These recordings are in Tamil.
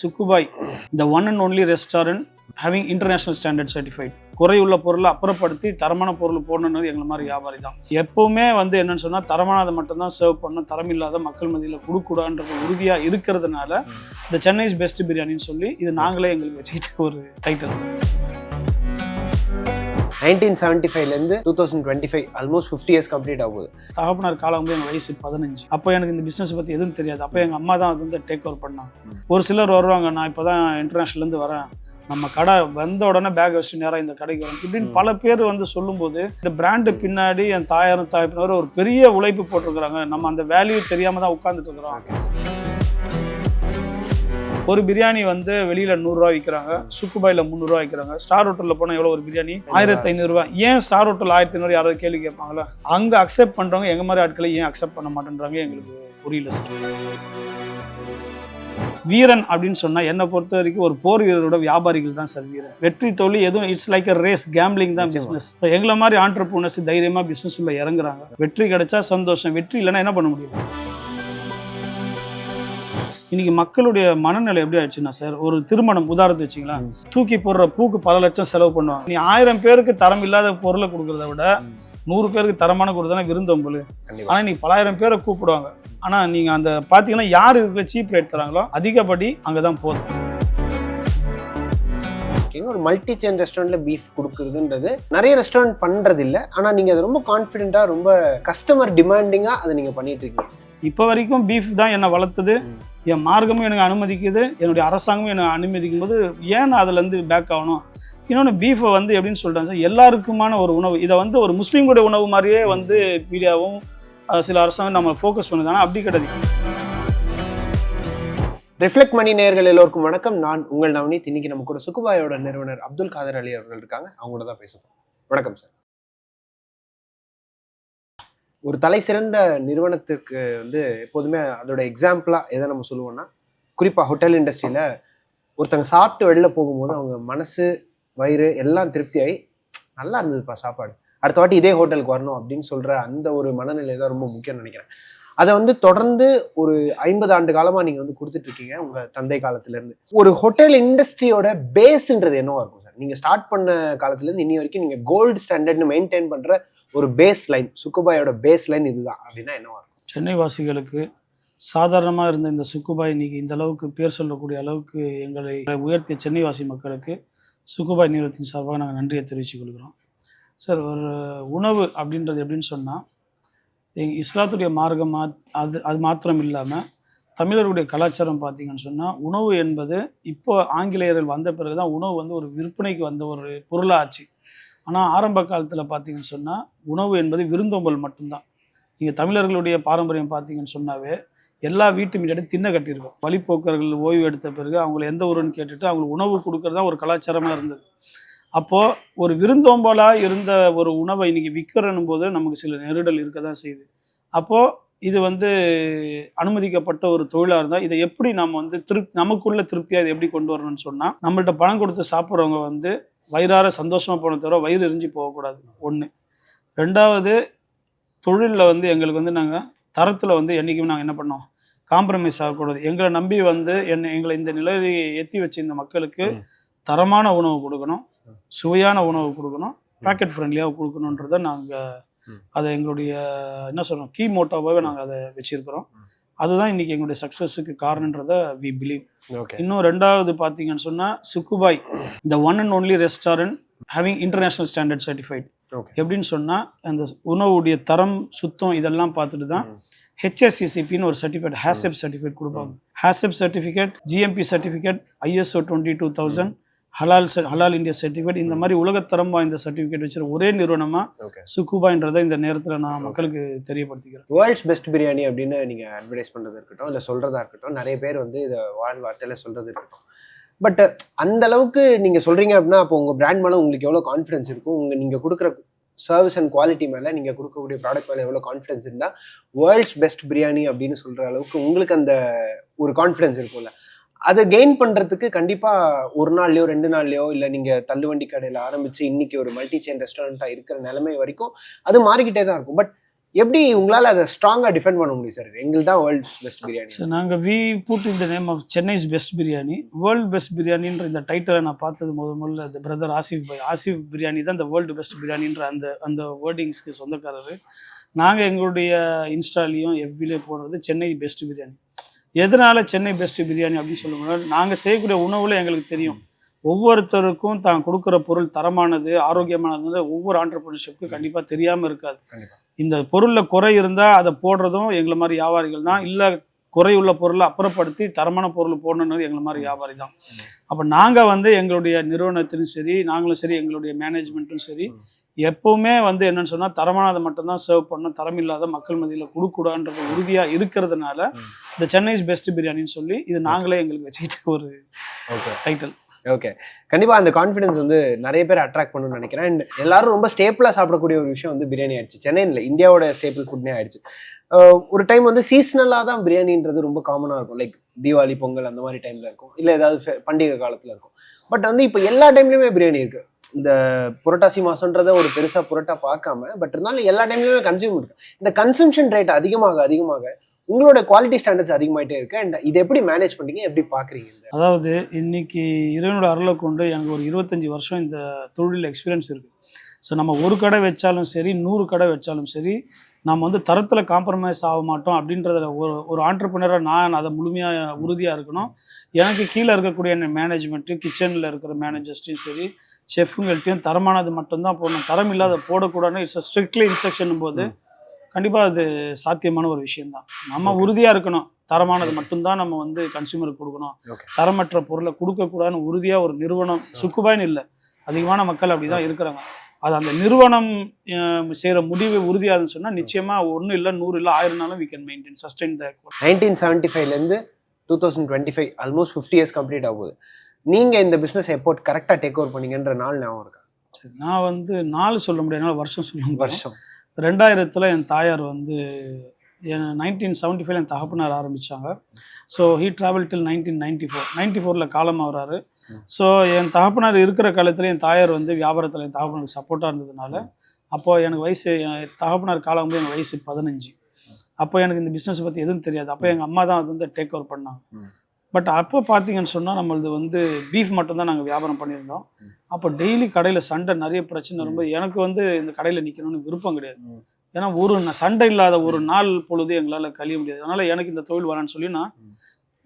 Sukkubhai the one and only restaurant having international standard certified குறையுள்ள பொருளை அப்புறப்படுத்தி தரமான பொருள் போடணுன்றது எங்களை மாதிரி வியாபாரி தான். எப்போவுமே வந்து என்னன்னு சொன்னால் தரமானதை மட்டும்தான் சர்வ் பண்ணணும். தரமில்லாத மக்கள் மதியில் கொடுக்கூடாதுன்றது உறுதியாக இருக்கிறதுனால இந்த சென்னைஸ் பெஸ்ட் பிரியாணின்னு சொல்லி இது நாங்களே எங்களுக்கு வச்சுக்கிட்ட ஒரு டைட்டில் நைன்டீன் செவன்ட்டி ஃபைவ்லேருந்து two thousand twenty five almost fifty years complete ஆகுது. தகப்பனார் காலம் எங்கள் வயசு பதினஞ்சு. அப்போ எனக்கு இந்த பிஸ்னஸ் பற்றி எதுவும் தெரியாது. அப்போ எங்கள் அம்மா தான் அது வந்து டேக் ஓவர் பண்ணாங்க. ஒரு சிலர் வருவாங்க நான் இப்போ தான் இன்டர்நேஷ்னல்லேருந்து வரேன். நம்ம கடை வந்த உடனே பேக் வச்சுட்டு நேராக இந்த கடைக்கு வரேன். இப்படின்னு பல பேர் வந்து சொல்லும்போது இந்த பிராண்டு பின்னாடி என் தாயாரும் தாய்ப்பினரும் ஒரு பெரிய உழைப்பு போட்டிருக்கிறாங்க. நம்ம அந்த வேல்யூ தெரியாமல் தான் உட்காந்துட்டு இருக்கிறோம். ஒரு பிரியாணி வந்து வெளியில நூறுரூவா விற்கிறாங்க சுக்குபாயில் முந்நூறுரூவா விற்கிறாங்க ஸ்டார் ஹோட்டலில் போனால் எவ்வளோ ஒரு பிரியாணி? ஆயிரத்தி ஐநூறுரூவா. ஏன் ஸ்டார் ஹோட்டல் ஆயிரத்தி ஐநூறு யாராவது கேள்வி கேட்பாங்களா? அங்கே அக்செப்ட் பண்ணுறவங்க எங்க மாதிரி ஆட்களை ஏன் அக்செப்ட் பண்ண மாட்டேன்றாங்க எங்களுக்கு புரியல சார் வீரன் அப்படின்னு சொன்னா என்னை பொறுத்த வரைக்கும் ஒரு போர் வீரரோட வியாபாரிகள் தான் சார் வீரன். வெற்றி தோல்வி எதுவும் it's like a race gambling தான் நிச்சயமா. பிசினஸ் எங்களை மாதிரி ஆண்டர்பூனர்ஸ் தைரியமா பிசினஸ் உள்ள இறங்குறாங்க. வெற்றி கிடைச்சா சந்தோஷம். வெற்றி இல்லைன்னா என்ன பண்ண முடியும்? இன்னைக்கு மக்களுடைய மனநிலை எப்படி ஆயிடுச்சுன்னா சார் ஒரு திருமணம் உதாரணத்தை வச்சுங்களேன். தூக்கி போடுற பூக்கு பல லட்சம் செலவு பண்ணுவாங்க. நீ ஆயிரம் பேருக்கு தரம் இல்லாத பொருளை கொடுக்கறத விட நூறு பேருக்கு தரமான கொடுத்தா விருந்தோம்பல் ஆனால் நீ பலாயிரம் பேரை கூப்பிடுவாங்க. ஆனால் நீங்கள் அந்த பார்த்தீங்கன்னா யார் இருக்கிற சீப் ரேட் தராங்களோ அதிகப்படி அங்கே தான் போதும் ஒரு மல்டி செயின் ரெஸ்டாரண்ட்ல பீஃப் கொடுக்குறதுன்றது நிறைய ரெஸ்டாரண்ட் பண்றது இல்ல ஆனா நீங்க அதை ரொம்ப கான்ஃபிடென்ட்டா ரொம்ப கஸ்டமர் டிமாண்டிங்கா அதை நீங்க பண்ணிட்டு இருக்கீங்க. இப்போ வரைக்கும் பீஃப் தான் என்னை வளர்த்துது. என் மார்க்கமும் எனக்கு அனுமதிக்குது. என்னுடைய அரசாங்கமும் எனக்கு அனுமதிக்கும் போது ஏன் நான் அதுலேருந்து பேக் ஆகணும்? இன்னொன்று பீஃபை வந்து எப்படின்னு சொல்கிறேன் சார் எல்லாருக்குமான ஒரு உணவு இதை வந்து ஒரு முஸ்லீம்களுடைய உணவு மாதிரியே வந்து மீடியாவும் சில அரசாங்கம் நம்ம ஃபோக்கஸ் பண்ணுது. ஆனால் அப்படி கிடையாது. ரிஃப்ளெக்ட் மணி நேர்கள் எல்லோருக்கும் வணக்கம். நான் உங்கள் நவனீத் இன்னைக்கு நம்ம கூட சுகுபாயோட நிறுவனர் அப்துல் காதர் அலி அவர்கள் இருக்காங்க. அவங்களோட தான் பேசுவோம் வணக்கம் சார். ஒரு தலை சிறந்த நிறுவனத்திற்கு வந்து எப்போதுமே அதோட எக்ஸாம்பிளாக எதை நம்ம சொல்லுவோம்னா குறிப்பாக ஹோட்டல் இண்டஸ்ட்ரியில் ஒருத்தங்க சாப்பிட்டு வெளில போகும்போது அவங்க மனசு வயிறு எல்லாம் திருப்தியாகி நல்லா இருந்ததுப்பா சாப்பாடு. அடுத்த வாட்டி இதே ஹோட்டலுக்கு வரணும் அப்படின்னு சொல்கிற அந்த ஒரு மனநிலை தான் ரொம்ப முக்கியம்னு நினைக்கிறேன். அதை வந்து தொடர்ந்து ஒரு ஐம்பது ஆண்டு காலமாக நீங்கள் வந்து கொடுத்துட்ருக்கீங்க உங்கள் தந்தை காலத்துலேருந்து. ஒரு ஹோட்டல் இண்டஸ்ட்ரியோட பேஸுன்றது என்னவாக இருக்கும் சார்? நீங்கள் ஸ்டார்ட் பண்ண காலத்துலேருந்து இன்னி வரைக்கும் நீங்கள் கோல்டு ஸ்டாண்டர்ட்னு மெயின்டைன் பண்ணுற ஒரு பேஸ் லைன் சுக்குபாயோட பேஸ் லைன் இதுதான் அப்படின்னா என்னவா இருக்கும் சென்னை வாசிகளுக்கு சாதாரணமாக இருந்த இந்த சுக்குபாய் இன்னைக்கு இந்த அளவுக்கு பேர் சொல்லக்கூடிய அளவுக்கு எங்களை உயர்த்திய சென்னை வாசி மக்களுக்கு சுக்குபாய் நிறுவனத்தின் சார்பாக நாங்கள் நன்றியை தெரிவித்துக் கொள்கிறோம். சார் ஒரு உணவு அப்படின்றது எப்படின்னு சொன்னால் எங்கள் இஸ்லாத்துடைய மார்க்கம் அது அது மாத்திரம் இல்லாமல் தமிழர்களுடைய கலாச்சாரம் பார்த்தீங்கன்னு சொன்னால் உணவு என்பது இப்போ ஆங்கிலேயர்கள் வந்த பிறகு தான் உணவு வந்து ஒரு விற்பனைக்கு வந்த ஒரு பொருளாச்சு. ஆனால் ஆரம்ப காலத்தில் பார்த்தீங்கன்னு சொன்னால் உணவு என்பது விருந்தோம்பல் மட்டும்தான். நீங்கள் தமிழர்களுடைய பாரம்பரியம் பார்த்தீங்கன்னு சொன்னாவே எல்லா வீட்டு முன்னாடி திண்ணை கட்டியிருக்கோம். வழிப்போக்கர்கள் ஓய்வு எடுத்த பிறகு அவங்களை எந்த ஊருன்னு கேட்டுட்டு அவங்களுக்கு உணவு கொடுக்கறது தான் ஒரு கலாச்சாரமாக இருந்தது. அப்போது ஒரு விருந்தோம்பலாக இருந்த ஒரு உணவை இன்றைக்கி விற்கிறனும் போது நமக்கு சில நெருடல் இருக்க தான் செய்யுது. அப்போது இது வந்து அனுமதிக்கப்பட்ட ஒரு தொழிலாக இருந்தால் இதை எப்படி நம்ம வந்து திருப் நமக்குள்ள திருப்தியாக இதை எப்படி கொண்டு வரணும்னு சொன்னால் நம்மள்ட்ட பணம் கொடுத்து சாப்பிட்றவங்க வந்து வயிறார சந்தோஷமாக போன தவிர வயிறு எரிஞ்சு போகக்கூடாது. ஒன்று ரெண்டாவது தொழிலில் வந்து எங்களுக்கு வந்து நாங்கள் தரத்தில் வந்து என்றைக்குமே நாங்கள் என்ன பண்ணோம்? காம்ப்ரமைஸ் ஆகக்கூடாது. எங்களை நம்பி வந்து என்னை எங்களை இந்த நிலையை ஏற்றி வச்ச இந்த மக்களுக்கு. தரமான உணவு கொடுக்கணும். சுவையான உணவு கொடுக்கணும். பேக்கெட் ஃப்ரெண்ட்லியாக கொடுக்கணுன்றதை நாங்கள். அதை எங்களுடைய என்ன சொல்கிறோம் கீ மோட்டோவாகவே நாங்கள் அதை வச்சுருக்கிறோம். அதுதான் இன்றைக்கி எங்களுடைய சக்ஸஸுக்கு காரணன்றதை வி பிலீவ் ஓகே இன்னும் ரெண்டாவது பார்த்தீங்கன்னு சொன்னால் Sukkubhai the one and only restaurant having international standard certified எப்படின்னு சொன்னால் அந்த உணவுடைய தரம் சுத்தம் இதெல்லாம் பார்த்துட்டு தான். ஹெச்எஸ்சிசிபின்னு ஒரு சர்டிஃபிகேட் ஹேசப் சர்டிஃபிகேட் கொடுப்பாங்க. HACCP certificate GMP certificate ISO twenty two thousand ஹலால் ஹலால் இந்தியா சர்டிஃபிகேட் இந்த மாதிரி உலகத்தரம் வாய்ந்த சர்டிஃபிகேட் வச்சிருக்க ஒரே நிறுவனமாக ஓகே சுக்குபான்றதை இந்த நேரத்தில் நான் மக்களுக்கு தெரியப்படுத்திக்கிறேன். வேர்ல்ட்ஸ் பெஸ்ட் பிரியாணி அப்படின்னு நீங்க அட்வர்டைஸ் பண்றது இருக்கட்டும் இல்ல சொல்றதா இருக்கட்டும் நிறைய பேர் வந்து இதை வாழ் வார்த்தையில சொல்றது இருக்கட்டும். பட் அந்த அளவுக்கு நீங்க சொல்றீங்க அப்படின்னா அப்போ உங்க பிராண்ட் மேல உங்களுக்கு எவ்வளவு கான்ஃபிடன்ஸ் இருக்கும்? உங்க நீங்க கொடுக்குற சர்வீஸ் அண்ட் குவாலிட்டி மேல நீங்க கொடுக்கக்கூடிய ப்ராடக்ட் மேல எவ்வளவு கான்ஃபிடன்ஸ் இருந்தா வேர்ல்ட்ஸ் பெஸ்ட் பிரியாணி அப்படின்னு சொல்ற அளவுக்கு உங்களுக்கு அந்த ஒரு கான்ஃபிடன்ஸ் இருக்கும்ல. அதை கெயின் பண்றதுக்கு கண்டிப்பா ஒரு நாள்லயோ ரெண்டு நாள்லயோ இல்ல நீங்க தள்ளுவண்டி கடையில ஆரம்பிச்சு இன்னைக்கு ஒரு மல்டி செயின் ரெஸ்டாரண்டா இருக்கிற நிலைமை வரைக்கும் அது மாறிக்கிட்டே தான் இருக்கும். பட் எப்படி உங்களால அதை ஸ்ட்ராங்கா டிஃபெண்ட் பண்ண முடியும் சார் எங்களுக்கு தான் வேர்ல்ட் பெஸ்ட் பிரியாணி சார் நாங்கள் வி புட் இந்த name of Chennai's best biryani world best பிரியாணின்ற இந்த டைட்டிலை நான் பார்த்தது முதல் முதல்ல. அந்த பிரதர் ஆசிஃப் பாய் ஆசிஃப் பிரியாணி தான் இந்த வேர்ல்டு பெஸ்ட் பிரியாணின்ற அந்த அந்த வேர்டிங்ஸ்க்கு சொந்தக்காரர். நாங்கள் எங்களுடைய இன்ஸ்டாலையும் எஃபிலையும் போடுறது சென்னை பெஸ்ட் பிரியாணி எதனால சென்னை பெஸ்ட் பிரியாணி அப்படின்னு சொல்லும்போது நாங்கள் செய்யக்கூடிய உணவுல எங்களுக்கு தெரியும். ஒவ்வொருத்தருக்கும் தான் கொடுக்குற பொருள் தரமானது ஆரோக்கியமானது ஒவ்வொரு ஆண்டர்பிரினர்ஷிப்க்கு கண்டிப்பாக தெரியாமல் இருக்காது. இந்த பொருளில் குறை இருந்தால் அதை போடுறதும் எங்களை மாதிரி வியாபாரிகள் தான். இல்லை குறையுள்ள பொருளை அப்புறப்படுத்தி தரமான பொருள் போடணுன்றது எங்களை மாதிரி வியாபாரி தான். அப்போ நாங்கள் வந்து எங்களுடைய நிறுவனத்திலும் சரி நாங்களும் சரி எங்களுடைய மேனேஜ்மெண்ட்டும் சரி. எப்பவுமே வந்து என்னன்னு சொன்னால் தரமானதை மட்டும்தான் சர்வ் பண்ணணும் தரமில்லாத மக்கள் மத்தியில் கொடுக்கூடான்றது உறுதியாக இருக்கிறதுனால. இந்த சென்னைஸ் பெஸ்ட் பிரியாணின்னு சொல்லி இது நாங்களே எங்களுக்கு வச்சுக்கிட்ட ஒரு ஓகே டைட்டில் ஓகே கண்டிப்பா அந்த கான்ஃபிடன்ஸ் வந்து நிறைய பேர் அட்ராக்ட் பண்ணணும்னு நினைக்கிறேன். அண்ட் எல்லாரும் ரொம்ப ஸ்டேப்பிளா சாப்பிடக்கூடிய ஒரு விஷயம் வந்து பிரியாணி ஆயிடுச்சு. சென்னையில் இந்தியாவோட ஸ்டேப்பிள் ஃபுட்னே ஆயிடுச்சு. ஒரு டைம் வந்து சீசனலாக தான் பிரியாணின்றது ரொம்ப காமனாக இருக்கும். லைக் தீபாவளி பொங்கல் அந்த மாதிரி டைம்ல இருக்கும். இல்லை ஏதாவது பண்டிகை காலத்துல இருக்கும். பட் வந்து இப்போ எல்லா டைம்லயுமே பிரியாணி இருக்கு. இந்த புரட்டாசி மாசம்ன்றத ஒரு பெருசா புரட்டா பார்க்காம பட் இருந்தாலும் எல்லா டைம்லயுமே கன்சியூம் இருக்கு. இந்த கன்சம்ஷன் ரேட் அதிகமாக அதிகமாக உங்களோட குவாலிட்டி ஸ்டாண்டர்ட்ஸ் அதிகமாயிட்டே இருக்கு. அண்ட் இதை எப்படி மேனேஜ் பண்றீங்க? எப்படி பாக்குறீங்க? அதாவது இன்னைக்கு இறைவனோட அருளை கொண்டு எனக்கு ஒரு இருபத்தஞ்சி வருஷம் இந்த தொழில் எக்ஸ்பீரியன்ஸ் இருக்குது ஸோ நம்ம ஒரு கடை வச்சாலும் சரி நூறு கடை வச்சாலும் சரி நம்ம வந்து தரத்தில் காம்ப்ரமைஸ் ஆக மாட்டோம் அப்படின்றத ஒரு ஒரு ஆண்டர்பிரினராக நான் அதை முழுமையாக உறுதியாக இருக்கணும். எனக்கு கீழே இருக்கக்கூடிய மேனேஜ்மெண்ட்டு கிச்சனில் இருக்கிற மேனேஜர்ஸ்ட்டையும் சரி செஃப்புங்கள்ட்டையும் தரமானது மட்டும்தான் போடணும். தரம் இல்லாத போடக்கூடாதுன்னு இட்ஸ் ஸ்ட்ரிக்ட்லி இன்ஸ்ட்ரக்ஷன் போது கண்டிப்பாக அது சாத்தியமான ஒரு விஷயம்தான். நம்ம. உறுதியாக இருக்கணும். தரமானது மட்டும்தான் நம்ம வந்து கன்சியூமருக்கு கொடுக்கணும். தரமற்ற பொருளை கொடுக்கக்கூடாதுன்னு உறுதியாக ஒரு நிறுவனம் சுக்குபாயின்னு இல்லை. அதிகமான மக்கள் அப்படி தான் இருக்கிறாங்க அது அந்த நிறுவனம் செய்கிற முடிவு உறுதியாதுன்னு சொன்னால் நிச்சயமாக ஒன்று இல்லை நூறு இல்லை ஆயிரம் நாளும் we can maintain sustain the nineteen seventy ஃபைவ்லேருந்து two thousand twenty five almost fifty years complete ஆகுது நீங்க இந்த பிசினஸ் எப்போ கரெக்டாக டேக் ஓவர் பண்ணீங்கன்ற நாள் ஞாபகம் இருக்கா? சரி நான் வந்து நாள் சொல்ல முடியாது. வருஷம் சொல்ல வருஷம். ரெண்டாயிரத்தில் என் தாயார் வந்து என் நைன்டீன் செவன்ட்டி ஃபைவ் என் தகப்பனார் ஆரம்பித்தாங்க so he travel till nineteen ninety four ninety ஃபோரில் காலம் ஆகுறாரு. ஸோ என் தகப்பனார் இருக்கிற காலத்தில் என் தாயார் வந்து வியாபாரத்தில் என் தகப்பனாருக்கு சப்போர்ட்டாக இருந்ததுனால அப்போது எனக்கு வயசு என் தகப்பனார் காலம் வந்து எனக்கு வயசு பதினஞ்சு. அப்போ எனக்கு இந்த பிஸ்னஸ் பற்றி எதுவும் தெரியாது. அப்போ எங்கள் அம்மா தான் அது வந்து டேக் ஓவர் பண்ணாங்க. பட் அப்போ பார்த்தீங்கன்னு சொன்னால் நம்மளது வந்து பீஃப் மட்டும்தான் நாங்கள் வியாபாரம் பண்ணியிருந்தோம். அப்போ டெய்லி கடையில் சண்டை நிறைய பிரச்சனை வரும்போது எனக்கு வந்து இந்த கடையில் நிற்கணும்னு விருப்பம் கிடையாது. ஏன்னா ஒரு சண்டை இல்லாத ஒரு நாள் பொழுது எங்களால் கழிய முடியாது அதனால் எனக்கு இந்த தொழில் வேணான்னு சொல்லி நான்.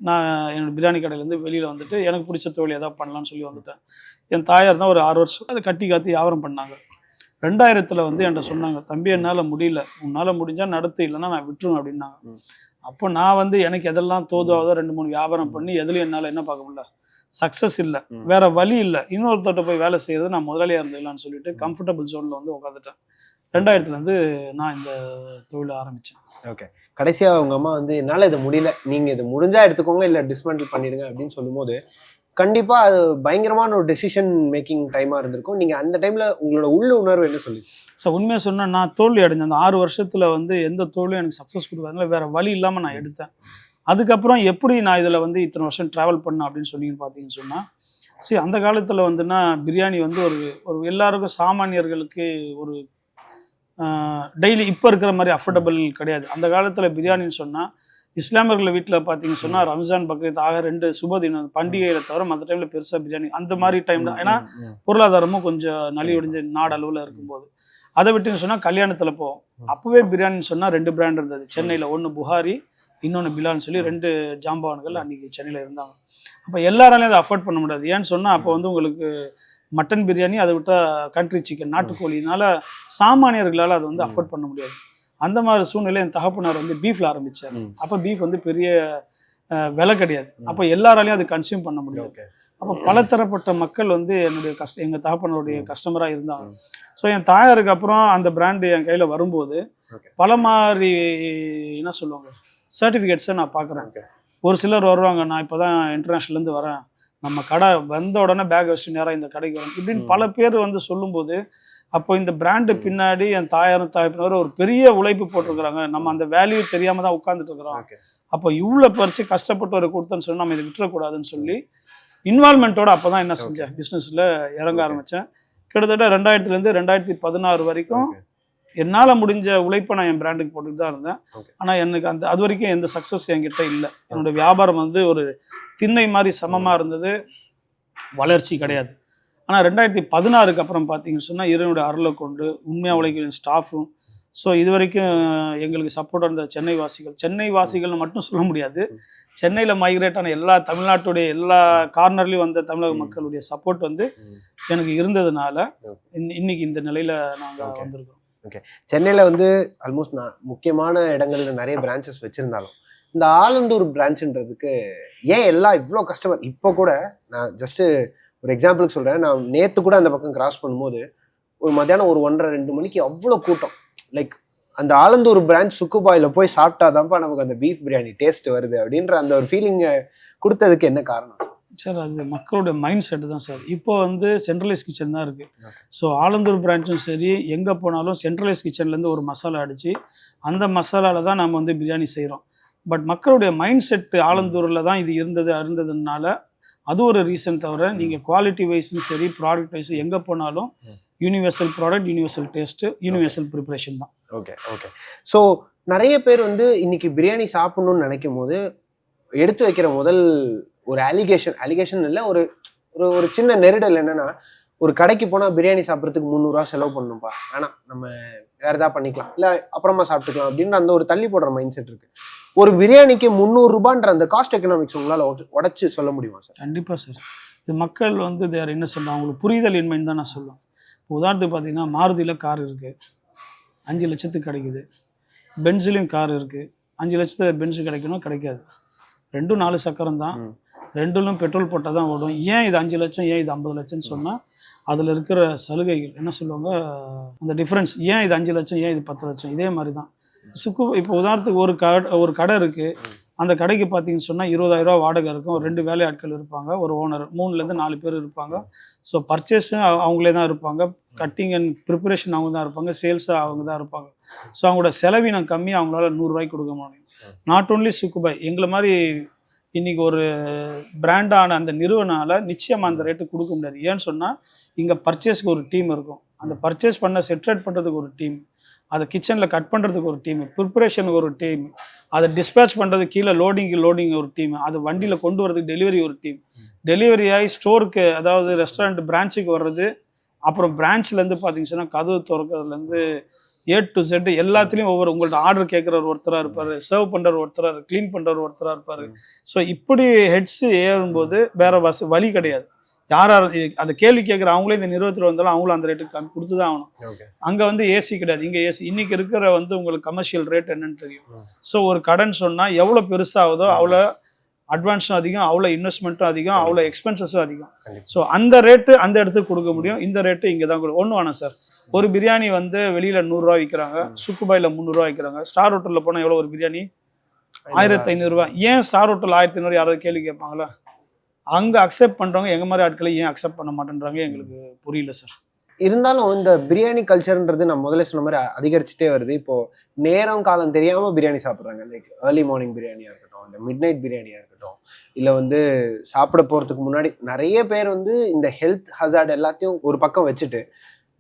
நான் என்னோட பிரியாணி கடையிலேருந்து வெளியில் வந்துட்டு எனக்கு பிடிச்ச தொழில் எதாவது பண்ணலாம்னு சொல்லி வந்துட்டேன் என் தாயார் தான் ஒரு ஆறு வருஷம் அதை கட்டி காத்தி வியாபாரம் பண்ணாங்க ரெண்டாயிரத்தில் வந்து என்கிட்ட சொன்னாங்க தம்பி என்னால் முடியல உன்னால் முடிஞ்சால் நடத்து இல்லைன்னா நான் விட்டுருவேன் அப்படின்னாங்க. அப்போ நான் வந்து எனக்கு எதெல்லாம் தோதுவாதோ ரெண்டு மூணு வியாபாரம் பண்ணி எதுலையும் என்னால் என்ன பார்க்க முடியல? சக்ஸஸ் இல்லை. வேற வழி இல்லை. இன்னொருத்தட்ட போய் வேலை செய்யறது நான் முதலாளியாக இருந்துக்கலாம்னு சொல்லிட்டு கம்ஃபர்டபுள் ஜோனில் வந்து உட்காந்துட்டேன் ரெண்டாயிரத்துலேருந்து நான் இந்த தொழிலை ஆரம்பித்தேன் ஓகே கடைசியா உங்க அம்மா வந்து என்னால இது முடியல. நீங்க இது முடிஞ்சா எடுத்துக்கோங்க இல்ல டிஸ்மெண்டில் பண்ணிடுங்க அப்படின்னு சொல்லும்போது கண்டிப்பாக அது பயங்கரமான ஒரு டெசிஷன் மேக்கிங் டைமாக இருந்திருக்கும். நீங்கள் அந்த டைமில் உங்களோட உள்ள உணர்வு என்ன சொல்லிச்சு? ஸோ உண்மையாக சொன்னால் நான் தோல்வி அடைஞ்சேன். அந்த ஆறு வருஷத்தில் வந்து எந்த தோல்வியும் எனக்கு சக்ஸஸ் கொடுக்காதனால வேறு வழி இல்லாமல் நான் எடுத்தேன். அதுக்கப்புறம் எப்படி நான் இதில் வந்து இத்தனை வருஷம் ட்ராவல் பண்ணேன் அப்படின்னு சொன்னீங்கன்னு பார்த்தீங்கன்னு சொன்னால் சரி அந்த காலத்தில் வந்துன்னா பிரியாணி வந்து ஒரு ஒரு எல்லாருக்கும் சாமானியர்களுக்கு ஒரு டெய்லி இப்போ இருக்கிற மாதிரி அஃபோர்டபுள் கிடையாது. அந்த காலத்தில் பிரியாணின்னு சொன்னால் இஸ்லாமியர்கள் வீட்டில் பார்த்தீங்கன்னு சொன்னால் ரம்ஜான் பக்ரீத் ஆக ரெண்டு சுபதினம் பண்டிகைகளை தவிர மற்ற டைமில் பெருசாக பிரியாணி. அந்த மாதிரி டைம் தான் ஏன்னா பொருளாதாரமும் கொஞ்சம் நலிவடைஞ்ச நாடு அளவில் இருக்கும்போது. அதை விட்டுன்னு சொன்னால் கல்யாணத்தில் போவோம். அப்போவே பிரியாணின்னு சொன்னால் ரெண்டு பிராண்ட் இருந்தது. சென்னையில் ஒன்று புகாரி இன்னொன்று பிலான்னு சொல்லி ரெண்டு ஜாம்பவான்கள் அன்றைக்கி சென்னையில் இருந்தாங்க. அப்போ எல்லாராலையும் அதை அஃபோர்ட் பண்ண முடியாது. ஏன்னு சொன்னால் அப்போ வந்து உங்களுக்கு மட்டன் பிரியாணி அதை விட்டால் கண்ட்ரி சிக்கன் நாட்டுக்கோழினால சாமானியர்களால் அதை வந்து. அஃபோர்ட் பண்ண முடியாது. அந்த மாதிரி சூழ்நிலை என் தகப்பனார் வந்து பீஃபில் ஆரம்பித்தார் ம். அப்போ பீஃப் வந்து பெரிய விலை கிடையாது அப்போ எல்லாராலையும் அது கன்சியூம் பண்ண முடியாது ஓகே அப்போ பலதரப்பட்ட மக்கள் வந்து என்னுடைய கஷ்ட எங்கள் தகப்பனுடைய ம். கஸ்டமராக இருந்தாங்க. ஸோ என் தாயாருக்கு அப்புறம் அந்த பிராண்டு என் கையில் வரும்போது. பல மாதிரி என்ன சொல்லுவாங்க சர்டிஃபிகேட்ஸை நான் பார்க்குறேன். ஒரு சிலர் வருவாங்க நான் இப்போ தான் இன்டர்நேஷ்னல்லேருந்து வரேன் நம்ம கடை வந்த உடனே பேக் வச்சுட்டு நேராக இந்த கடைக்கு வரேன் இப்படின்னு. பல பேர் வந்து சொல்லும்போது அப்போ இந்த பிராண்டு. பின்னாடி என் தாயாரும் தாய்ப்பினரும் ஒரு பெரிய உழைப்பு போட்டிருக்கிறாங்க. நம்ம அந்த வேல்யூ தெரியாம தான் உட்காந்துட்டு இருக்கிறோம் அப்போ இவ்வளோ பறிச்சு கஷ்டப்பட்டு ஒரு கொடுத்தேன்னு சொல்லி நம்ம இதை விட்டுறக்கூடாதுன்னு சொல்லி இன்வால்மெண்ட்டோட அப்போ தான் என்ன செஞ்சேன்? பிஸ்னஸில் இறங்க. ஆரம்பித்தேன் கிட்டத்தட்ட ரெண்டாயிரத்துலேருந்து ரெண்டாயிரத்தி பதினாறு வரைக்கும் என்னால் முடிஞ்ச உழைப்பை நான் என் பிராண்டுக்கு போட்டுட்டு தான் இருந்தேன். ஆனால் எனக்கு அந்த அது வரைக்கும் எந்த சக்ஸஸ் என்கிட்ட இல்லை. என்னோட வியாபாரம் வந்து ஒரு திண்ணை மாதிரி சமமாக இருந்தது. வளர்ச்சி கிடையாது. ஆனால் ரெண்டாயிரத்தி பதினாறுக்கு அப்புறம் பார்த்தீங்கன்னு சொன்னால் இறைவனுடைய அருளை கொண்டு உண்மையாக உழைக்கிற ஸ்டாஃபும் ஸோ இது வரைக்கும் எங்களுக்கு சப்போர்ட்டாக இருந்த சென்னை வாசிகள் சென்னை வாசிகள்னு மட்டும் சொல்ல முடியாது சென்னையில் மைக்ரேட் ஆன எல்லா தமிழ்நாட்டுடைய எல்லா கார்னர்லேயும் வந்த தமிழக மக்களுடைய சப்போர்ட் வந்து. எனக்கு இருந்ததுனால. இன்னி- இன்னைக்கு இந்த நிலையில நாங்கள். வந்திருக்கோம் சென்னையில வந்து ஆல்மோஸ்ட் நான் முக்கியமான இடங்கள்ல நிறைய பிரான்ச்சஸ் வச்சிருந்தாலும் இந்த ஆலந்தூர் பிரான்ச்ன்றதுக்கு ஏன் எல்லாம் இவ்வளோ கஸ்டமர் இப்போ கூட நான் ஜஸ்ட் ஒரு எக்ஸாம்பிளுக்கு சொல்றேன். நான் நேத்து கூட அந்த பக்கம் கிராஸ் பண்ணும்போது ஒரு மத்தியானம் ஒரு ஒன்றரை ரெண்டு மணிக்கு அவ்வளோ கூட்டம். லைக் அந்த ஆலந்தூர் பிரான்ச் சுக்குபாயில் போய் சாப்பிட்டாதான்ப்பா நமக்கு அந்த பீஃப் பிரியாணி டேஸ்ட் வருது அப்படின்ற அந்த ஒரு ஃபீலிங்கை கொடுத்ததுக்கு என்ன காரணம்? சார் அது மக்களுடைய மைண்ட் செட்டு தான் சார். இப்போ வந்து சென்ட்ரலைஸ் கிச்சன் தான் இருக்குது. ஸோ ஆலந்தூர் பிரான்ச்சும் சரி எங்கே போனாலும் சென்ட்ரலைஸ் கிச்சன்லேருந்து ஒரு மசாலா அடித்து அந்த மசாலாவில் தான் நம்ம வந்து பிரியாணி செய்கிறோம் பட் மக்களுடைய மைண்ட் செட்டு ஆலந்தூரில் தான் இது இருந்தது இருந்ததுனால அது ஒரு ரீசன் தவிர நீங்கள் குவாலிட்டி வைஸும் சரி ப்ராடக்ட் வைஸும் எங்கே போனாலும் universal product universal taste universal preparation தான். ஓகே ஓகே ஸோ நிறைய பேர் வந்து இன்னைக்கு பிரியாணி சாப்பிடணும்னு நினைக்கும் போது எடுத்து வைக்கிற முதல் ஒரு அலிகேஷன் அலிகேஷன் இல்லை ஒரு ஒரு ஒரு சின்ன நெருடல் என்னன்னா ஒரு கடைக்கு போனால் பிரியாணி சாப்பிட்றதுக்கு முந்நூறுரூவா செலவு பண்ணணும்ப்பா வேணாம் நம்ம வேற ஏதாவது பண்ணிக்கலாம். இல்லை அப்புறமா சாப்பிட்டுக்கலாம் அப்படின்ற அந்த ஒரு தள்ளி போடுற மைண்ட் செட் இருக்கு. ஒரு பிரியாணிக்கு முந்நூறுரூபான்ற அந்த காஸ்ட் எக்கனாமிக்ஸ் உங்களால் உடச்சி சொல்ல முடியுமா சார் கண்டிப்பாக சார் இது மக்கள் வந்து தேர் என்ன சொல்ல அவங்களுக்கு புரிதல் இன்மைன்னு தான் நான் சொல்லுவேன். இப்போ உதாரணத்துக்கு பார்த்தீங்கன்னா மாருதியில் கார் இருக்குது அஞ்சு லட்சத்துக்கு கிடைக்குது. பென்சிலையும் கார் இருக்குது அஞ்சு லட்சத்து பென்சு கிடைக்கணும் கிடைக்காது. ரெண்டும் நாலு சக்கரம் தான். ரெண்டுலும் பெட்ரோல் போட்டால் தான் ஓடும். ஏன் இது அஞ்சு லட்சம் ஏன் இது ஐம்பது லட்சம்னு சொன்னால் அதில் இருக்கிற சலுகைகள் என்ன சொல்லுவாங்க அந்த டிஃப்ரென்ஸ் ஏன் இது அஞ்சு லட்சம் ஏன் இது பத்து லட்சம்? இதே மாதிரி தான் சுக்கு இப்போ உதாரணத்துக்கு ஒரு கடை ஒரு கடை இருக்குது அந்த கடைக்கு பார்த்தீங்கன்னு சொன்னால் இருபதாயிரம் ரூபா வாடகை இருக்கும். ஒரு ரெண்டு வேலையாட்கள் இருப்பாங்க ஒரு ஓனர் மூணுலேருந்து நாலு பேர் இருப்பாங்க. ஸோ பர்ச்சேஸும் அவங்களே தான் இருப்பாங்க. கட்டிங் அண்ட் ப்ரிப்பரேஷன் அவங்க தான் இருப்பாங்க. சேல்ஸாக அவங்க தான் இருப்பாங்க. ஸோ அவங்களோட செலவினம் கம்மி அவங்களால நூறுரூவாய்க்கு கொடுக்க முடியும். நாட் ஓன்லி சுக்குபாய் எங்களை மாதிரி இன்றைக்கி ஒரு பிராண்டான அந்த நிறுவனால நிச்சயமாக அந்த ரேட்டு கொடுக்க முடியாது. ஏன்னு சொன்னால் இங்கே பர்ச்சேஸ்க்கு ஒரு டீம் இருக்கும். அந்த பர்ச்சேஸ் பண்ண செட்ரேட் பண்ணுறதுக்கு ஒரு டீம் அதை கிச்சனில் கட் பண்ணுறதுக்கு ஒரு டீம் ப்ரிப்பரேஷனுக்கு ஒரு டீம் அதை டிஸ்பேச் பண்ணுறது கீழே லோடிங்கு லோடிங் ஒரு டீம் அது வண்டியில் கொண்டு வரதுக்கு டெலிவரி ஒரு டீம் டெலிவரி ஆகி ஸ்டோருக்கு அதாவது ரெஸ்டாரண்ட் பிரான்ச்சுக்கு வர்றது அப்புறம் பிரான்ச்லேருந்து பார்த்தீங்கன்னா கதவு திறக்கிறதுலேருந்து ஏ டு செட் எல்லாத்துலேயும் ஒவ்வொரு உங்கள்ட்ட ஆர்டர் கேட்குறவர் ஒருத்தராக இருப்பார் சர்வ் பண்ணுறவர் ஒருத்தராக க்ளீன் பண்ணுறவர் ஒருத்தராக இருப்பார். ஸோ இப்படி ஹெட்ஸ் ஏறும்போது வேற வச வழி கிடையாது. யார் அந்த கேள்வி கேட்குற அவங்களே இந்த நிறுவனத்தில் வந்தாலும் அவங்களும் அந்த ரேட்டுக்கு கம்மி கொடுத்து தான் ஆகணும் அங்கே வந்து ஏசி கிடையாது. இங்கே ஏசி இன்னைக்கு இருக்கிற வந்து உங்களுக்கு கமர்ஷியல் ரேட் என்னன்னு தெரியும். ஸோ ஒரு கடன் சொன்னால் எவ்வளோ பெருசாகுதோ அவ்வளோ அட்வான்ஸும் அதிகம் அவ்வளோ இன்வெஸ்ட்மெண்ட்டும் அதிகம் அவ்வளோ எக்ஸ்பென்சஸும் அதிகம். ஸோ அந்த ரேட்டு அந்த இடத்துக்கு கொடுக்க முடியும். இந்த ரேட்டு இங்கே தான் கொடுக்கும் ஒன்று வேணாம் சார். ஒரு பிரியாணி வந்து வெளியில் நூறுரூவா விற்கிறாங்க சுக்குபாயில் முந்நூறுரூவா விற்கிறாங்க ஸ்டார் ஹோட்டலில் போனால் எவ்வளோ ஒரு பிரியாணி? ஆயிரத்தி ஐநூறுரூவா ஏன் ஸ்டார் ஹோட்டல் ஆயிரத்தி ஐநூறு யாராவது கேள்வி கேட்பாங்களா அங்கே அக்செப்ட் பண்ணுறவங்க எங்கள் மாதிரி ஆட்களை ஏன் அக்செப்ட் பண்ண மாட்டேன்றாங்க எங்களுக்கு புரியல சார் இருந்தாலும் இந்த பிரியாணி கல்ச்சர்ன்றது நான் முதல்ல சொன்ன மாதிரி அதிகரிச்சுட்டே வருது. இப்போ நேரம் காலம் தெரியாம பிரியாணி சாப்பிட்றாங்க. லைக் ஏர்லி மார்னிங் பிரியாணியா இருக்கட்டும் இந்த மிட் நைட் பிரியாணியா இருக்கட்டும் இல்ல வந்து சாப்பிட போறதுக்கு முன்னாடி நிறைய பேர் வந்து இந்த ஹெல்த் ஹசார்ட் எல்லாத்தையும் ஒரு பக்கம் வச்சுட்டு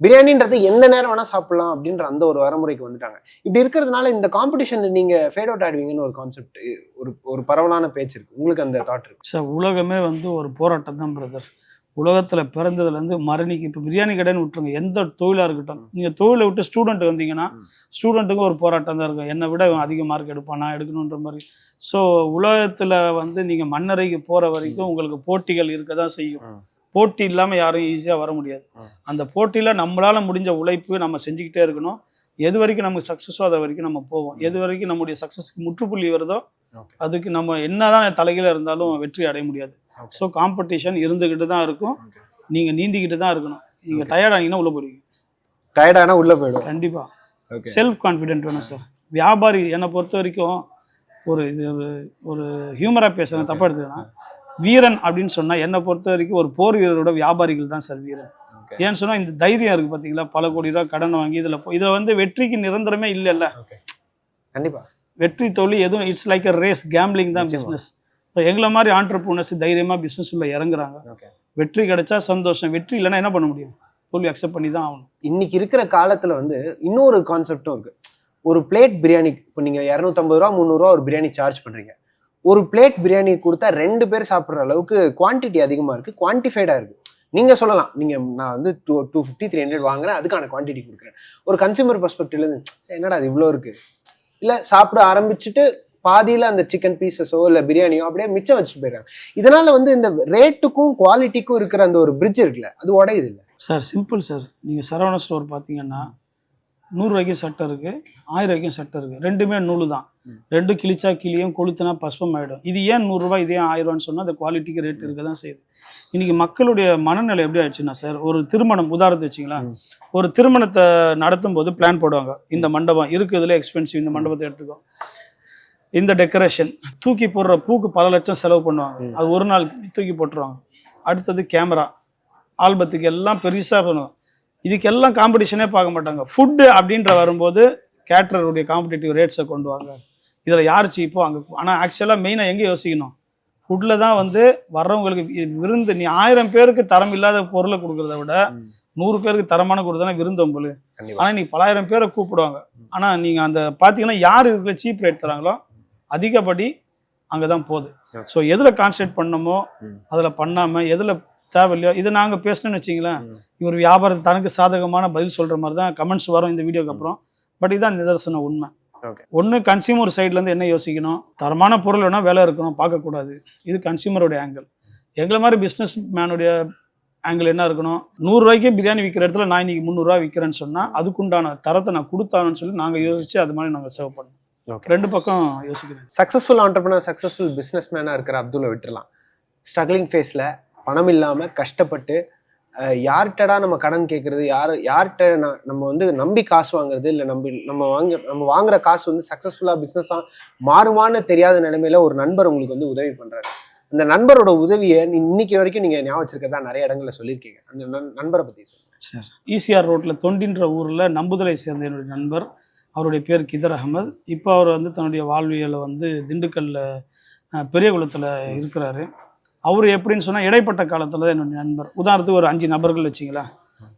பிரியாணின்றது எந்த நேரம் வேணா சாப்பிடலாம் அப்படின்ற அந்த ஒரு வரமுறைக்கு வந்துட்டாங்க. இப்படி இருக்கிறதுனால இந்த காம்படிஷன் நீங்க ஃபேட் அவுட் ஆடுவீங்கன்னு ஒரு கான்செப்ட் ஒரு ஒரு பரவலான பேச்சு இருக்கு. உங்களுக்கு அந்த தாட் இருக்கு. சார் உலகமே வந்து ஒரு போராட்டம் தான் பிரதர் உலகத்தில் பிறந்ததுலேருந்து மரணிக்கு இப்போ பிரியாணி கடைன்னு விட்டுருங்க. எந்த தொழிலாக இருக்கட்டும். நீங்கள் தொழிலை விட்டு ஸ்டூடெண்ட் வந்தீங்கன்னா. ஸ்டூடெண்ட்டுக்கும் ஒரு போராட்டம் தான் இருக்கும். என்னை விட அதிக மார்க் எடுப்பான் எடுக்கணுன்ற மாதிரி. ஸோ உலகத்தில் வந்து நீங்கள் மண்ணறைக்கு போகிற வரைக்கும் உங்களுக்கு போட்டிகள் இருக்க தான் செய்யும். போட்டி இல்லாமல் யாரும் ஈஸியாக வர முடியாது. அந்த போட்டியில் நம்மளால் முடிஞ்ச உழைப்பு நம்ம செஞ்சுக்கிட்டே இருக்கணும். எது வரைக்கும் நமக்கு சக்ஸஸோ அது வரைக்கும் நம்ம போவோம். எது வரைக்கும் நம்முடைய சக்ஸஸ்க்கு முற்றுப்புள்ளி வருதோ. அதுக்கு நம்ம என்னதான் தலைகீழ இருந்தாலும் வெற்றி அடைய முடியாது. ஸோ காம்படிஷன் இருந்துக்கிட்டு தான் இருக்கும். நீங்கள் நீந்திக்கிட்டு தான் இருக்கணும். நீங்கள் டயர்டானீங்கன்னா உள்ள போடுவீங்க டயர்டானா உள்ள போயிடும். கண்டிப்பாக செல்ஃப் கான்ஃபிடென்ட் வேணும் சார் வியாபாரி என்னை பொறுத்த வரைக்கும் ஒரு இது ஒரு ஒரு ஹியூமராக பேசுகிறேன் தப்பாக எடுத்துக்கலாம். வீரன் அப்படின்னு சொன்னால் என்னை பொறுத்த வரைக்கும் ஒரு போர் வீரரோட வியாபாரிகள் தான் சார் வீரன். ஏன்னு சொன்னால் இந்த தைரியம் இருக்குது பார்த்தீங்களா பல கோடி ரூபா கடன் வாங்கி இதில் இதில் வந்து வெற்றிக்கு நிரந்தரமே இல்லைல்ல. கண்டிப்பா. வெற்றி தொழில் எதுவும் it's like a race gambling தான். பிஸ்னஸ் இப்போ எங்களை மாதிரி ஆண்டர்பூனர்ஸ் தைரியமாக பிஸ்னஸ் உள்ள இறங்குறாங்க. வெற்றி கிடைச்சா சந்தோஷம். வெற்றி இல்லைன்னா என்ன பண்ண முடியும்? தோல்வி அக்செப்ட் பண்ணி தான் ஆகணும். இன்னைக்கு இருக்கிற காலத்துல வந்து இன்னொரு கான்செப்டும் இருக்கு. ஒரு பிளேட் பிரியாணி இப்போ நீங்க இரநூத்தம்பது ரூபா முந்நூறுரூவா ஒரு பிரியாணி சார்ஜ் பண்றீங்க. ஒரு பிளேட் பிரியாணி கொடுத்தா ரெண்டு பேர் சாப்பிட்ற அளவுக்கு குவான்டிட்டி அதிகமாக இருக்குது குவான்டிஃபைடாக இருக்குது நீங்கள் சொல்லலாம். நீங்கள் நான் வந்து two two fifty three hundred வாங்குறேன் அதுக்கான குவான்டிட்டி கொடுக்குறேன். ஒரு கன்சியூமர் பர்ஸ்பெக்டிவ்லேருந்து என்னடா அது இவ்வளோ இருக்குது இல்லை சாப்பிட ஆரம்பிச்சுட்டு பாதியில் அந்த சிக்கன் பீசஸோ இல்லை பிரியாணியோ அப்படியே மிச்சம் வச்சுட்டு போயிடுறாங்க. இதனால் வந்து இந்த ரேட்டுக்கும் குவாலிட்டிக்கும் இருக்கிற அந்த ஒரு பிரிட்ஜ் இருக்குல்ல அது உடையுது இல்லை? Sir simple sir. நீங்கள் சரவண ஸ்டோர் பார்த்தீங்கன்னா நூறுரூவாய்க்கும் சட்டை இருக்குது ஆயிரம் ரூபாய்க்கும் சட்டை இருக்குது ரெண்டுமே நூல் தான். ரெண்டும் கிழிச்சா கிளியும் கொளுத்துனா பஸ்பம் ஆகிடும் இது ஏன் நூறுரூவா இதே ஆயிரம் ரூபான்னு சொன்னால் அந்த குவாலிட்டிக்கு ரேட் இருக்க தான் செய்யுது. இன்றைக்கி மக்களுடைய மனநிலை எப்படி ஆயிடுச்சுன்னா சார் ஒரு திருமணம் உதாரணத்தை வச்சிங்களேன். ம். ஒரு திருமணத்தை நடத்தும் போது பிளான் போடுவாங்க. இந்த மண்டபம் இருக்குதுல எக்ஸ்பென்சிவ் இந்த மண்டபத்தை எடுத்துக்கோ. இந்த டெக்கரேஷன் தூக்கி போடுற பூக்கு பல லட்சம் செலவு பண்ணுவாங்க. அது ஒரு நாள் தூக்கி போட்டுருவாங்க. அடுத்தது கேமரா ஆல்பத்துக்கு எல்லாம் பெருசாக பண்ணுவாங்க. இதுக்கெல்லாம் காம்படிஷனே பார்க்க மாட்டாங்க. ஃபுட்டு அப்படின்ற வரும்போது கேட்ரருடைய காம்படிட்டிவ் ரேட்ஸை கொண்டு வாங்க. இதில் யார் சீப்போ அங்கே ஆனால் ஆக்சுவலாக மெயினாக எங்கே யோசிக்கணும்? ஃபுட்டில் தான் வந்து வர்றவங்களுக்கு விருந்து நீ ஆயிரம் பேருக்கு தரம் இல்லாத பொருளை கொடுக்குறத விட நூறு பேருக்கு தரமான கொடுத்தனா விருந்தொம்பல் கண்டிப்பா. ஆனால் நீ பலாயிரம் பேரை கூப்பிடுவாங்க. ஆனால் நீங்கள் அந்த பார்த்தீங்கன்னா யார் இருக்கிற சீப் ரேட் தராங்களோ அதிகப்படி அங்கே தான் போகுது. ஸோ எதில் கான்சென்ட்ரேட் பண்ணணுமோ ம். அதில் பண்ணாமல் எதில் தேவையில்லையோ இது நாங்கள் பேசணும்னு வச்சிங்களேன். இவர் வியாபாரத்தை தனக்கு சாதகமான பதில் சொல்கிற மாதிரி தான் கமெண்ட்ஸ் வரும் இந்த வீடியோக்கு அப்புறம். பட் இதுதான் நிதர்சன உண்மை. Okay. ஒன்று கன்சியூமர் சைட்லேருந்து என்ன யோசிக்கணும்? தரமான பொருள் வேணால் விலை இருக்கணும் பார்க்கக்கூடாது. இது கன்சியூமருடைய ஆங்கிள் எங்களை மாதிரி பிஸ்னஸ் மேனுடைய ஆங்கிள் என்ன இருக்கணும்? நூறுரூவாய்க்கு பிரியாணி விற்கிற இடத்துல நான் இன்னைக்கு முந்நூறுரூவா விற்கிறேன்னு சொன்னால் அதுக்குண்டான தரத்தை நான் கொடுத்தான்னு சொல்லி நாங்கள் யோசித்து அது மாதிரி நாங்கள் சேவ் பண்ணோம். ரெண்டு பக்கம் யோசிக்கிறேன். சக்ஸஸ்ஃபுல் ஆண்டர்பனர் சக்ஸஸ்ஃபுல் பிஸ்னஸ் மேனாக இருக்கிற அப்துல்லை விட்டுறலாம். ஸ்ட்ரகிளிங் ஃபேஸில் பணம் இல்லாமல் கஷ்டப்பட்டு யார்கிட்டடா நம்ம கடன் கேட்குறது யார் யார்கிட்ட நான் நம்ம வந்து நம்பி காசு வாங்குறது? இல்லை நம்பி நம்ம வாங்க நம்ம வாங்குற காசு வந்து சக்ஸஸ்ஃபுல்லாக பிஸ்னஸாக மாறுமான்னு தெரியாத நிலைமையில ஒரு நண்பர் உங்களுக்கு வந்து உதவி பண்ணுறாரு அந்த நண்பரோட உதவியை நீ இன்னைக்கு வரைக்கும் நீங்கள் ஞாபகம் நிறைய இடங்கள்ல சொல்லியிருக்கீங்க. அந்த நண்- நண்பரை பற்றி சொல்லுங்கள் சார். ஈசிஆர் ரோட்டில் தொண்டின்ற ஊரில் நம்புதலை சேர்ந்த என்னுடைய நண்பர் அவருடைய பேர் கிதர் அகமது. இப்போ அவர் வந்து தன்னுடைய வாழ்வியலை வந்து திண்டுக்கல்லில் பெரிய பெரியகுளத்தில் இருக்கிறாரு. அவர் எப்படின்னு சொன்னால் இடைப்பட்ட காலத்தில் தான் என்னுடைய நண்பர். உதாரணத்துக்கு ஒரு அஞ்சு நபர்கள் வச்சிங்களேன்.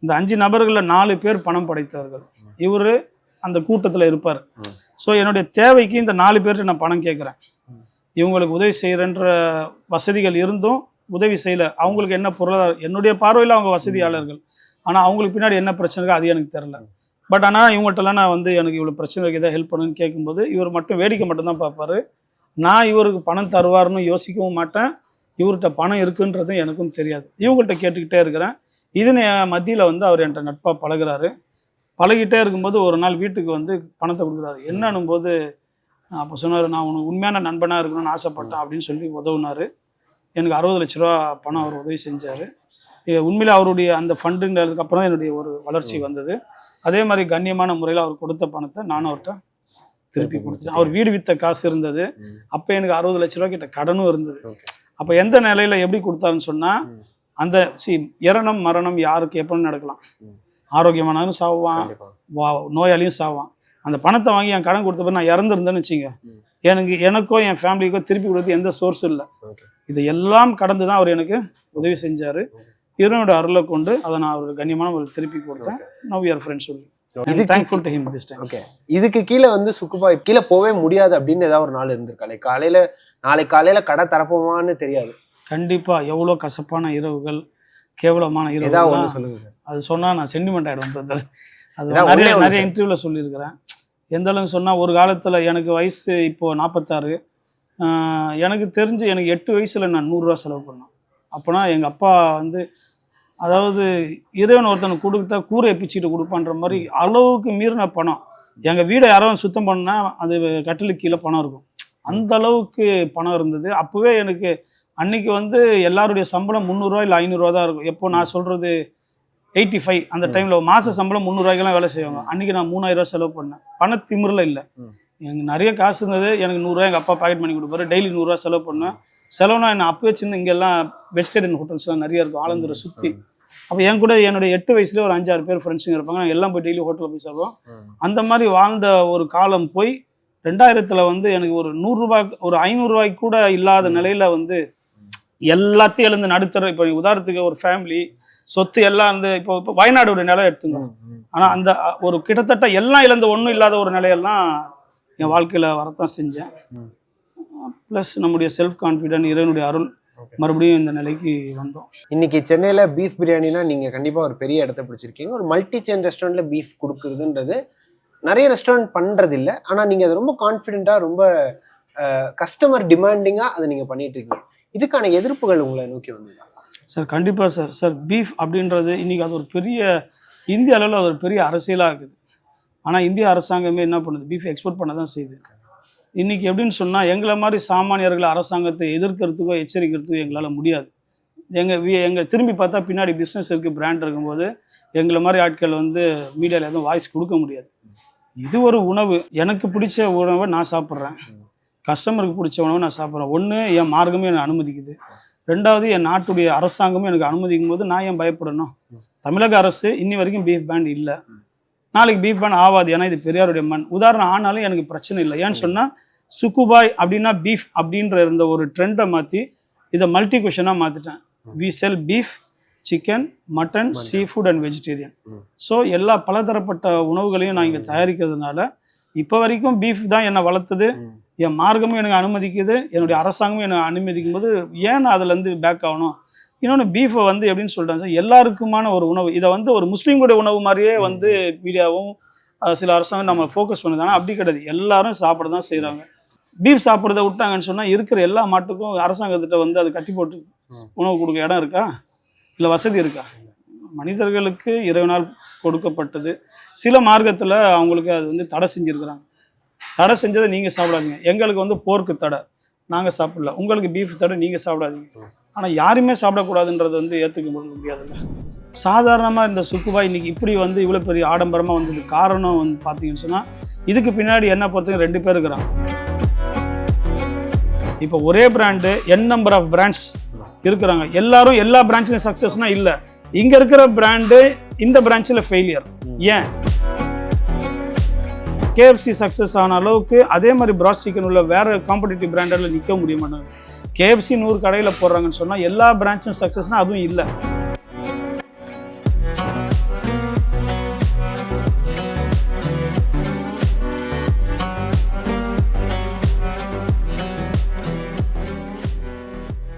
இந்த அஞ்சு நபர்களில் நாலு பேர் பணம் படைத்தவர்கள். இவர் அந்த கூட்டத்தில் இருப்பார். ஸோ என்னுடைய தேவைக்கு இந்த நாலு பேர்கிட்ட நான் பணம் கேட்குறேன். இவங்களுக்கு உதவி செய்கிறன்ற வசதிகள் இருந்தும் உதவி செய்யலை. அவங்களுக்கு என்ன பொருளாதார என்னுடைய பார்வையில் அவங்க வசதியாளர்கள். ஆனால் அவங்களுக்கு பின்னாடி என்ன பிரச்சனை இருக்கோ அது எனக்கு தெரில பட் ஆனால் இவங்கள்ட்டலாம் நான் வந்து எனக்கு இவ்வளோ பிரச்சனை எதாவது ஹெல்ப் பண்ணுன்னு கேட்கும்போது இவர் மட்டும் வேடிக்கை மட்டும்தான் பார்ப்பாரு. நான் இவருக்கு பணம் தருவார்னு யோசிக்கவும் மாட்டேன். இவர்கிட்ட பணம் இருக்குன்றதும் எனக்கும் தெரியாது. இவங்கள்ட்ட கேட்டுக்கிட்டே இருக்கிறேன். இது மத்தியில் வந்து அவர் என்கிட்ட நட்பாக பழகுறாரு. பழகிட்டே இருக்கும்போது ஒரு நாள் வீட்டுக்கு வந்து பணத்தை கொடுக்குறாரு. என்னன்னும் போது அப்போ சொன்னார் நான் உனக்கு உண்மையான நண்பனாக இருக்கணும்னு ஆசைப்பட்டேன் அப்படின்னு சொல்லி உதவுனாரு. எனக்கு அறுபது லட்ச ரூபா பணம் அவர் உதவி செஞ்சார். உண்மையிலே அவருடைய அந்த ஃபண்டுங்கிறதுக்கு அப்புறம் தான் என்னுடைய ஒரு வளர்ச்சி வந்தது. அதே மாதிரி கண்ணியமான முறையில் அவர் கொடுத்த பணத்தை நானும் அவர்கிட்ட திருப்பி கொடுத்துட்டேன். அவர் வீடு வித்த காசு இருந்தது. அப்போ எனக்கு அறுபது லட்ச ரூபா கிட்ட கடனும் இருந்தது. அப்போ எந்த நிலையில எப்படி கொடுத்தாருன்னு சொன்னால். அந்த சி இரணம் மரணம் யாருக்கு எப்போ நடக்கலாம். ஆரோக்கியமானவனும் சாவான் வா நோயாளியும் சாவான். அந்த பணத்தை வாங்கி என் கடன் கொடுத்த பிறகு நான் இறந்துருந்தேன்னு வச்சுங்க. எனக்கு எனக்கோ என் ஃபேமிலிக்கோ திருப்பி கொடுத்து எந்த சோர்ஸும் இல்லை. இது எல்லாம் கடந்து தான் அவர் எனக்கு உதவி செஞ்சார். இறைவனோட அருளை கொண்டு அதை நான் அவர் கண்ணியமான ஒரு திருப்பி கொடுத்தேன். நவ் யர் ஃப்ரெண்ட் சொல்லி. இதுக்கு- thankful to him this time okay இதுக்கு கீழே வந்து சுக்குபாய் கீழே போவே முடியாது அப்படின்னு ஏதாவது ஒரு நாள் இருந்திருக்காளே காலையில நாளைக்கு காலையில கடை திறப்போமான்னு தெரியாது. கண்டிப்பாக எவ்வளோ கசப்பான இரவுகள் கேவலமான ஏதாவது இரவுகள் ஒண்ணு சொல்லுங்க அது சொன்னால் நான் சென்டிமெண்ட் ஆகிடுவேன் பிரதர் அது ஏதாவது நிறைய நிறைய. இன்டர்வியூவில் சொல்லியிருக்கிறேன். எந்த அளவுக்கு சொன்னால் ஒரு காலத்தில் எனக்கு வயசு இப்போது நாற்பத்தாறு எனக்கு தெரிஞ்சு எனக்கு எட்டு வயசில் நான் நூறுரூவா செலவு பண்ணேன். அப்போனா எங்கள் அப்பா வந்து அதாவது இறைவன் ஒருத்தனுக்கு கொடுத்தா கூரை பிச்சுட்டு கொடுப்பான்ற மாதிரி அளவுக்கு மீறின பணம். எங்கள் வீடை யாராவது சுத்தம் பண்ணால் அது கட்டிலுக்கு கீழே பணம் இருக்கும். அந்த அளவுக்கு பணம் இருந்தது. அப்போவே எனக்கு அன்னைக்கு வந்து எல்லாருடைய சம்பளம் முந்நூறுரூவா இல்லை ஐநூறுரூவா தான் இருக்கும். எப்போ நான் சொல்கிறது எயிட்டி ஃபைவ் அந்த. டைமில் மாத சம்பளம் முந்நூறுவாய்க்கெல்லாம் வேலை செய்வாங்க. அன்றைக்கி நான் மூணாயிரம் ரூபாய் செலவு பண்ணேன். பணத்திமிரில் இல்லை. ம். எனக்கு நிறைய காசு இருந்தது. எனக்கு நூறுரூவா எங்கள் அப்பா பாக்கெட் பண்ணி கொடுப்பாரு. டெய்லி நூறுரூவா செலவு பண்ணேன் செலவுனா என்ன? அப்பவே சின்ன இங்கெல்லாம் வெஜிடேரியன் ஹோட்டல்ஸ்லாம் நிறைய இருக்கும். ஆலந்தூரை சுற்றி அப்போ என் கூட என்னுடைய எட்டு வயசுல ஒரு அஞ்சாறு பேர் ஃப்ரெண்ட்ஸுங்க இருப்பாங்க. நாங்கள் எல்லாம் போய் டெய்லி ஹோட்டலில் போய் சாப்பிடுவோம். அந்த மாதிரி வாழ்ந்த ஒரு காலம் போய் ரெண்டாயிரத்தில் வந்து எனக்கு ஒரு நூறுரூபா ஒரு ஐநூறுரூவாய்க்கு கூட இல்லாத நிலையில் வந்து எல்லாத்தையும் எழுந்து நடுத்தர இப்போ உதாரணத்துக்கு ஒரு ஃபேமிலி சொத்து எல்லாம் வந்து இப்போ இப்போ வயநாடு நிலம் எடுத்துங்க. ஆனால் அந்த ஒரு கிட்டத்தட்ட எல்லாம் இழந்த ஒன்றும் இல்லாத ஒரு நிலையெல்லாம் என் வாழ்க்கையில் வரத்தான் செஞ்சேன். ப்ளஸ் நம்முடைய செல்ஃப் கான்ஃபிடென்ட் இறைவனுடைய அருள். மறுபடியும் இந்த நிலைக்கு வந்தோம். இன்னைக்கு சென்னையில பீஃப் பிரியாணினா நீங்க கண்டிப்பா ஒரு பெரிய இடத்த பிடிச்சிருக்கீங்க. ஒரு மல்டி செயின் ரெஸ்டாரண்ட்ல பீஃப் கொடுக்குறதுன்றது நிறைய ரெஸ்டாரண்ட் பண்றது இல்ல ஆனா நீங்க அதை ரொம்ப கான்ஃபிடென்ட்டா ரொம்ப கஸ்டமர் டிமாண்டிங்கா அதை நீங்க பண்ணிட்டு இருக்கீங்க. இதுக்கான எதிர்ப்புகள் உங்களை நோக்கி வந்ததா? சார் கண்டிப்பாக சார். சார் பீஃப் அப்படின்றது இன்றைக்கி அது ஒரு பெரிய இந்திய அளவில் அது ஒரு பெரிய அரசியலாக இருக்குது. ஆனால் இந்திய அரசாங்கமே என்ன பண்ணுது? பீஃப் எக்ஸ்போர்ட் பண்ண தான் செய்யுது இன்றைக்கி எப்படின்னு சொன்னால் எங்களை மாதிரி சாமானியர்களை அரசாங்கத்தை எதிர்க்கிறதுக்கோ எச்சரிக்கிறதுக்கோ எங்களால் முடியாது. எங்கள் எங்கள் திரும்பி பார்த்தா பின்னாடி பிஸ்னஸ் இருக்குது பிராண்ட் இருக்கும்போது எங்களை மாதிரி ஆட்கள் வந்து மீடியாவில் எதுவும் வாய்ஸ் கொடுக்க முடியாது. இது ஒரு உணவு. எனக்கு பிடிச்ச உணவை நான் சாப்பிட்றேன். கஸ்டமருக்கு பிடிச்ச உணவை நான் சாப்பிட்றேன். ஒன்று என் மார்க்கமே என்னை அனுமதிக்குது. ரெண்டாவது என் நாட்டுடைய அரசாங்கமும் எனக்கு அனுமதிக்கும் போது நான் ஏன் பயப்படணும்? தமிழக அரசு இன்னி வரைக்கும் பீஃப் பேண்ட் இல்லை. நாளைக்கு பீஃப் பேண்ட் ஆகாது ஏன்னா இது பெரியாருடைய மண். உதாரணம் ஆனாலும் எனக்கு பிரச்சனை இல்லை. ஏன்னு சொன்னால் சுக்குபாய் அப்படின்னா பீஃப் அப்படின்ற இருந்த ஒரு ட்ரெண்டை மாற்றி இதை மல்டி கொஷனாக மாற்றிட்டேன் we sell beef chicken mutton seafood and vegetarian. So எல்லா பலதரப்பட்ட உணவுகளையும் நான் இங்கே தயாரிக்கிறதுனால இப்போ வரைக்கும் பீஃப் தான் என்னை வளர்த்தது. என் மார்க்கமும் எனக்கு அனுமதிக்குது. என்னுடைய அரசாங்கமும் எனக்கு அனுமதிக்கும் போது ஏன் நான் அதுலேருந்து பேக் ஆகணும்? இன்னொன்று பீஃபை வந்து எப்படின்னு சொல்லிட்டாங்க சார் எல்லாருக்குமான ஒரு உணவு. இதை வந்து ஒரு முஸ்லீம்களுடைய உணவு மாதிரியே வந்து மீடியாவும் சில அரசாங்கம் நம்ம ஃபோக்கஸ் பண்ணுது. ஆனால் அப்படி கிடையாது. எல்லாரும் சாப்பிட தான் செய்கிறாங்க பீஃப் சாப்பிட்றத விட்டாங்கன்னு சொன்னால் இருக்கிற எல்லா மாட்டுக்கும் அரசாங்கத்திட்ட வந்து அது கட்டி போட்டு உணவு கொடுக்க இடம் இருக்கா? இல்லை வசதி இருக்கா? மனிதர்களுக்கு இறைவனால் கொடுக்கப்பட்டது. சில மார்க்கத்தில் அவங்களுக்கு அது வந்து தடை செஞ்சுருக்குறாங்க. தடை செஞ்சதை நீங்கள் சாப்பிடாதீங்க. எங்களுக்கு வந்து போர்க்கு தடை. நாங்கள் சாப்பிடல. உங்களுக்கு பீஃப் தடை நீங்கள் சாப்பிடாதீங்க. ஆனால் யாருமே சாப்பிடக்கூடாதுன்றது வந்து ஏற்றுக்க முடியாதுல்ல. சாதாரணமாக இந்த சுக்குபாய் இன்னைக்கு இப்படி வந்து இவ்வளோ பெரிய ஆடம்பரமாக வந்தது காரணம் வந்து பார்த்தீங்கன்னு சொன்னால் இதுக்கு பின்னாடி என்ன பொறுத்தவரைக்கும் ரெண்டு பேர் இருக்கிறாங்க. இப்போ ஒரே brand n number of brands இருக்கிறாங்க. எல்லாரும் எல்லா பிரான்ச்லையும் சக்ஸஸ்னா இல்லை. இங்கே இருக்கிற பிராண்டு இந்த பிரான்ச்சில் ஃபெயிலியர் ஏன்? கேஎஃப்சி சக்ஸஸ் ஆன அளவுக்கு அதே மாதிரி பிராட் சிக்கன் உள்ள வேற காம்படிட்டிவ் பிராண்டில் நிற்க முடிய மாட்டாங்க கேஎஃப்சி நூறு கடையில் போடுறாங்கன்னு சொன்னால் எல்லா பிரான்ச்சும் சக்ஸஸ்னால் அதுவும் இல்லை.